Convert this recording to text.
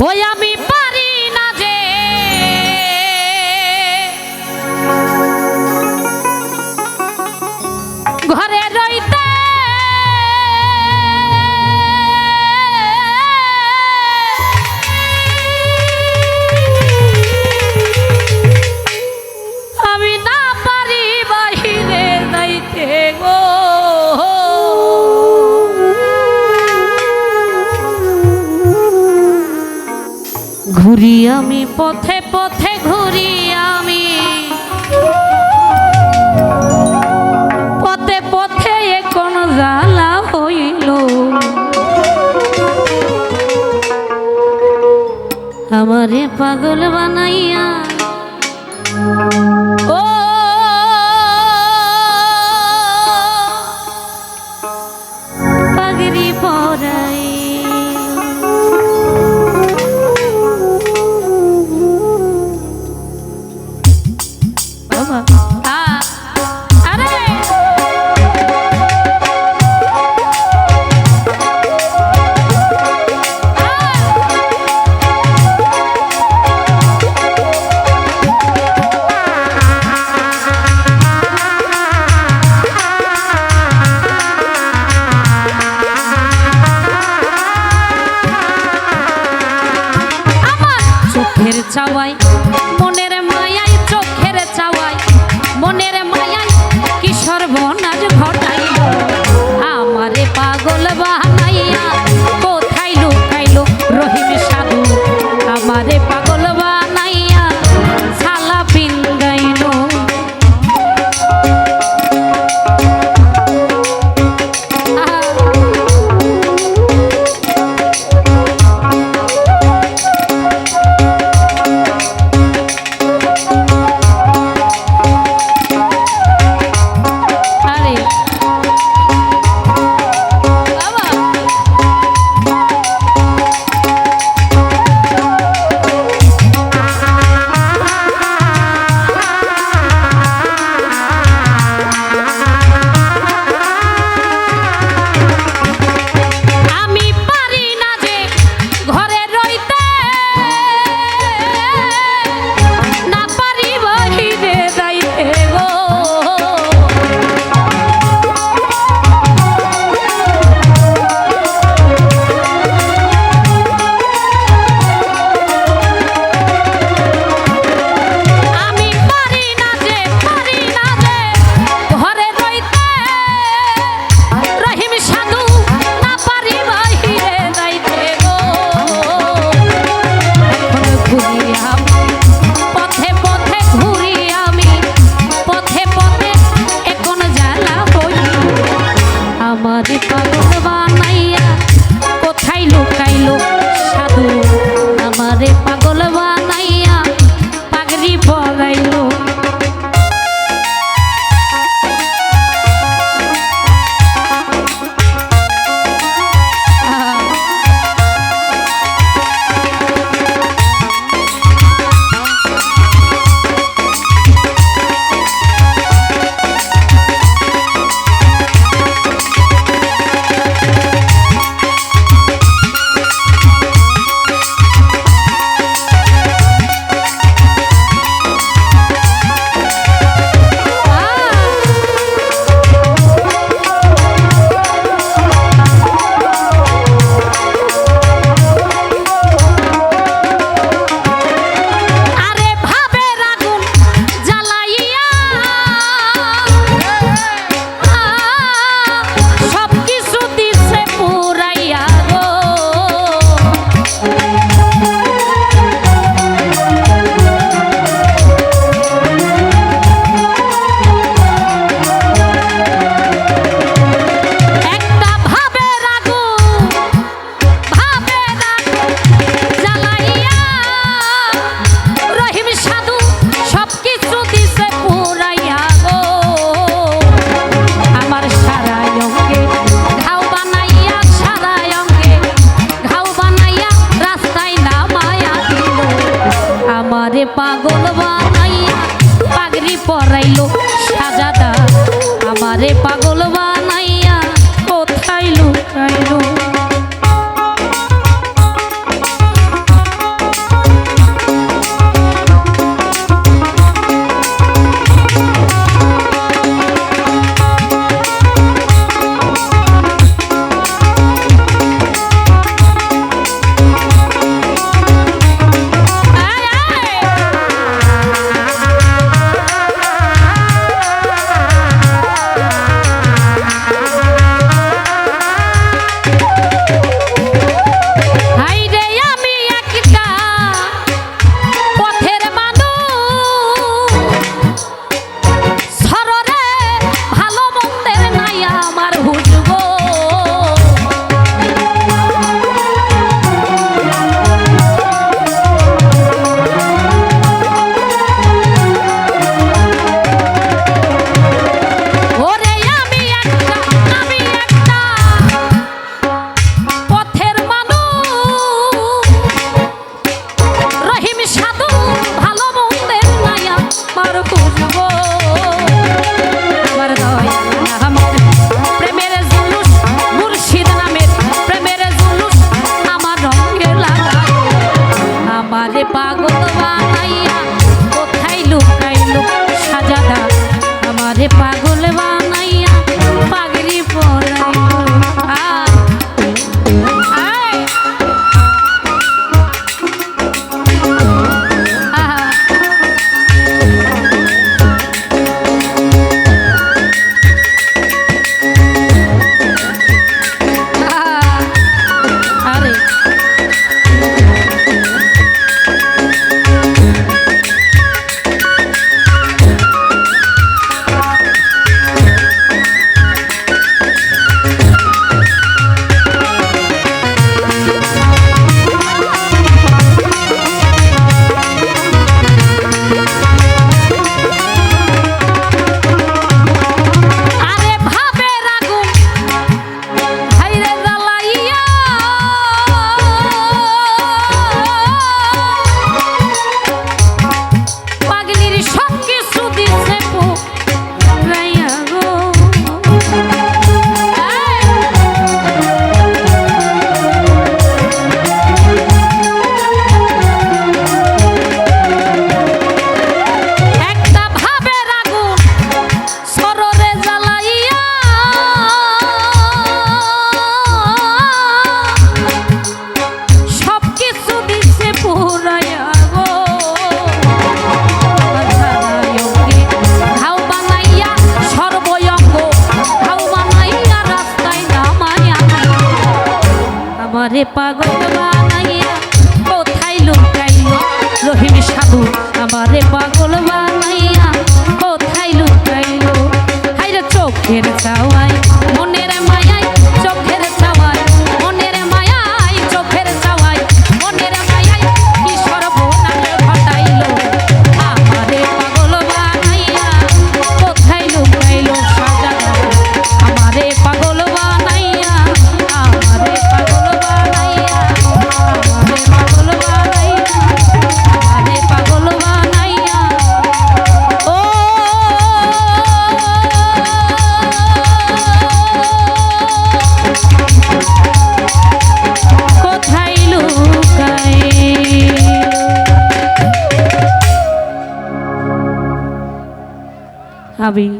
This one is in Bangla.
ওই আমি আমি পথে পথে ঘুরি আমি। পথে পথে এখন জ্বালা হইল। আমারে পাগল বানাইয়া ও de. সাধে আমারে পাগল বানাইয়া কোথায় লুকাইল? রহিম সাধু আমারে পাগল sabe